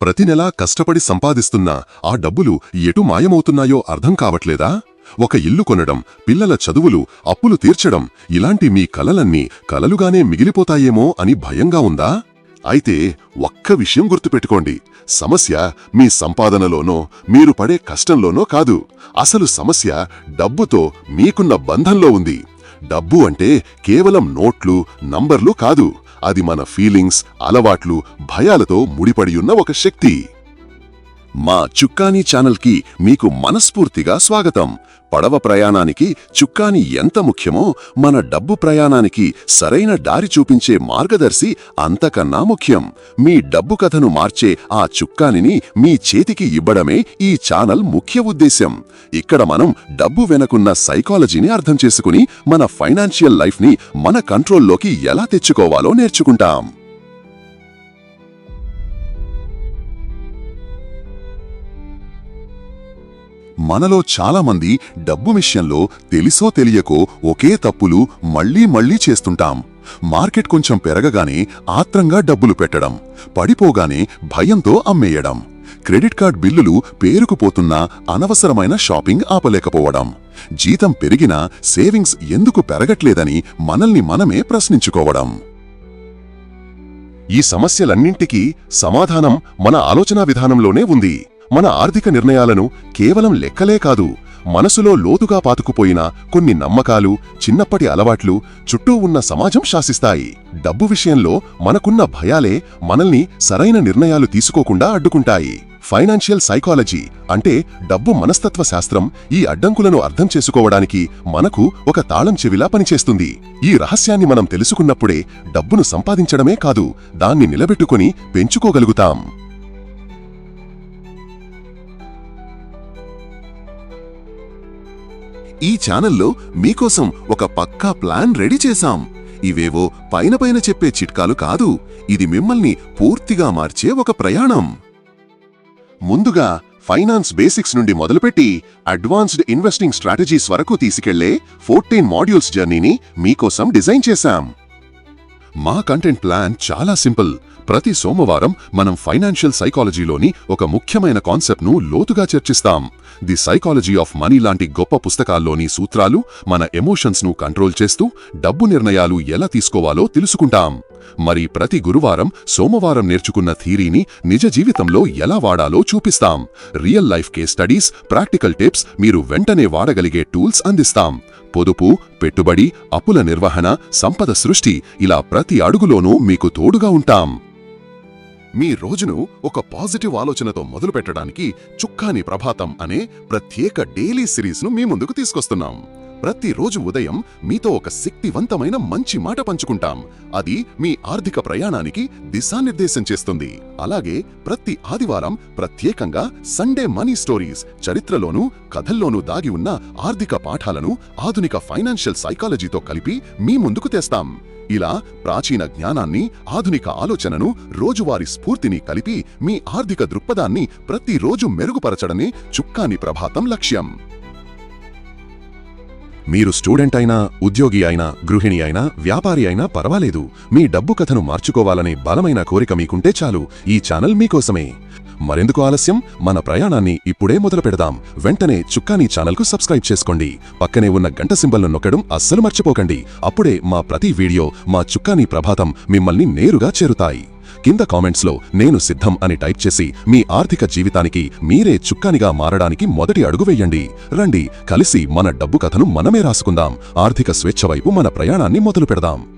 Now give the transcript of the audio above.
ప్రతి నెలా కష్టపడి సంపాదిస్తున్న ఆ డబ్బులు ఎటు మాయమవుతున్నాయో అర్థం కావట్లేదా? ఒక ఇల్లు కొనడం పిల్లల చదువులు అప్పులు తీర్చడం ఇలాంటి మీ కలలన్నీ కలలుగానే మిగిలిపోతాయేమో అని భయంగా ఉందా? అయితే ఒక్క విషయం గుర్తుపెట్టుకోండి. సమస్య మీ సంపాదనలోనో మీరు పడే కష్టంలోనో కాదు. అసలు సమస్య డబ్బుతో మీకున్న బంధంలో ఉంది. డబ్బు అంటే కేవలం నోట్లు నంబర్లు కాదు. అది మన ఫీలింగ్స్ అలవాట్లు భయాలతో ముడిపడియున్న ఒక శక్తి. మా చుక్కాని ఛానల్కి మీకు మనస్ఫూర్తిగా స్వాగతం. పడవ ప్రయాణానికి చుక్కాని ఎంత ముఖ్యమో మన డబ్బు ప్రయాణానికి సరైన దారి చూపించే మార్గదర్శి అంతకన్నా ముఖ్యం. మీ డబ్బు కథను మార్చే ఆ చుక్కానిని మీ చేతికి ఇవ్వడమే ఈ ఛానల్ ముఖ్య ఉద్దేశ్యం. ఇక్కడ మనం డబ్బు వెనకున్న సైకాలజీని అర్థం చేసుకుని మన ఫైనాన్షియల్ లైఫ్ని మన కంట్రోల్లోకి ఎలా తెచ్చుకోవాలో నేర్చుకుంటాం. మనలో చాలామంది డబ్బు విషయంలో తెలిసో తెలియకో ఒకే తప్పులు మళ్ళీ మళ్ళీ చేస్తుంటాం. మార్కెట్ కొంచెం పెరగగానే ఆత్రంగా డబ్బులు పెట్టడం పడిపోగానే భయంతో అమ్మేయడం. క్రెడిట్ కార్డ్ బిల్లులు పేరుకుపోతున్నా అనవసరమైన షాపింగ్ ఆపలేకపోవడం. జీతం పెరిగినా సేవింగ్స్ ఎందుకు పెరగట్లేదని మనల్ని మనమే ప్రశ్నించుకోవడం. ఈ సమస్యలన్నింటికీ సమాధానం మన ఆలోచనా విధానంలోనే ఉంది. మన ఆర్థిక నిర్ణయాలను కేవలం లెక్కలే కాదు మనసులో లోతుగా పాతుకుపోయిన కొన్ని నమ్మకాలు చిన్నప్పటి అలవాట్లు చుట్టూ ఉన్న సమాజం శాసిస్తాయి. డబ్బు విషయంలో మనకున్న భయాలే మనల్ని సరైన నిర్ణయాలు తీసుకోకుండా అడ్డుకుంటాయి. ఫైనాన్షియల్ సైకాలజీ అంటే డబ్బు మనస్తత్వ శాస్త్రం ఈ అడ్డంకులను అర్థం చేసుకోవడానికి మనకు ఒక తాళం చెవిలా పనిచేస్తుంది. ఈ రహస్యాన్ని మనం తెలుసుకున్నప్పుడే డబ్బును సంపాదించడమే కాదు దాన్ని నిలబెట్టుకుని పెంచుకోగలుగుతాం. ఈ ఛానల్లో మీకోసం ఒక పక్కా ప్లాన్ రెడీ చేశాం. ఇవేవో పైన పైన చెప్పే చిట్కాలు కాదు ఇది మిమ్మల్ని పూర్తిగా మార్చే ఒక ప్రయాణం. ముందుగా ఫైనాన్స్ బేసిక్స్ నుండి మొదలుపెట్టి అడ్వాన్స్డ్ ఇన్వెస్టింగ్ స్ట్రాటజీస్ వరకు తీసుకెళ్ళే ఫోర్టీన్ మాడ్యూల్స్ జర్నీని మీకోసం డిజైన్ చేశాం. మా కంటెంట్ ప్లాన్ చాలా సింపుల్. ప్రతి సోమవారం మనం ఫైనాన్షియల్ సైకాలజీలోని ఒక ముఖ్యమైన కాన్సెప్ట్ను లోతుగా చర్చిస్తాం. ది సైకాలజీ ఆఫ్ మనీ లాంటి గొప్ప పుస్తకాల్లోని సూత్రాలు మన ఎమోషన్స్ను కంట్రోల్ చేస్తూ డబ్బు నిర్ణయాలు ఎలా తీసుకోవాలో తెలుసుకుంటాం. మరి ప్రతి గురువారం సోమవారం నేర్చుకున్న థీరీని నిజ జీవితంలో ఎలా వాడాలో చూపిస్తాం. Real life case studies practical tips మీరు వెంటనే వాడగలిగే టూల్స్ అందిస్తాం. పొదుపు పెట్టుబడి అప్పుల నిర్వహణ సంపద సృష్టి ఇలా ప్రతి అడుగులోనూ మీకు తోడుగా ఉంటాం. మీ రోజును ఒక పాజిటివ్ ఆలోచనతో మొదలుపెట్టడానికి చుక్కాని ప్రభాతం అనే ప్రత్యేక డైలీ సిరీస్ను మీ ముందుకు తీసుకొస్తున్నాం. ప్రతిరోజు ఉదయం మీతో ఒక శక్తివంతమైన మంచి మాట పంచుకుంటాం. అది మీ ఆర్థిక ప్రయాణానికి దిశానిర్దేశం చేస్తుంది. అలాగే ప్రతి ఆదివారం ప్రత్యేకంగా సండే మనీ స్టోరీస్ చరిత్రలోనూ కథల్లోనూ దాగి ఉన్న ఆర్థిక పాఠాలను ఆధునిక ఫైనాన్షియల్ సైకాలజీతో కలిపి మీ ముందుకు తెస్తాం. ఇలా ప్రాచీన జ్ఞానాన్ని ఆధునిక ఆలోచనను రోజువారీ స్ఫూర్తిని కలిపి మీ ఆర్థిక దృక్పథాన్ని ప్రతిరోజు మెరుగుపరచడమే చుక్కాని ప్రభాతం లక్ష్యం. మీరు స్టూడెంట్ అయినా ఉద్యోగి అయినా గృహిణి అయినా వ్యాపారి అయినా పర్వాలేదు. మీ డబ్బు కథను మార్చుకోవాలనే బలమైన కోరిక మీకుంటే చాలు. ఈ ఛానల్ మీకోసమే. మరెందుకు ఆలస్యం? మన ప్రయాణాన్ని ఇప్పుడే మొదలు పెడదాం. వెంటనే చుక్కాని ఛానల్కు సబ్స్క్రైబ్ చేసుకోండి. పక్కనే ఉన్న గంట సింబల్ను నొక్కడం అస్సలు మర్చిపోకండి. అప్పుడే మా ప్రతి వీడియో మా చుక్కాని ప్రభాతం మిమ్మల్ని నేరుగా చేరుతాయి. కింద కామెంట్స్లో నేను సిద్ధం అని టైప్ చేసి మీ ఆర్థిక జీవితానికి మీరే చుక్కానిగా మారడానికి మొదటి అడుగు వేయండి. రండి కలిసి మన డబ్బు కథను మనమే రాసుకుందాం. ఆర్థిక స్వేచ్ఛ వైపు మన ప్రయాణాన్ని మొదలు పెడదాం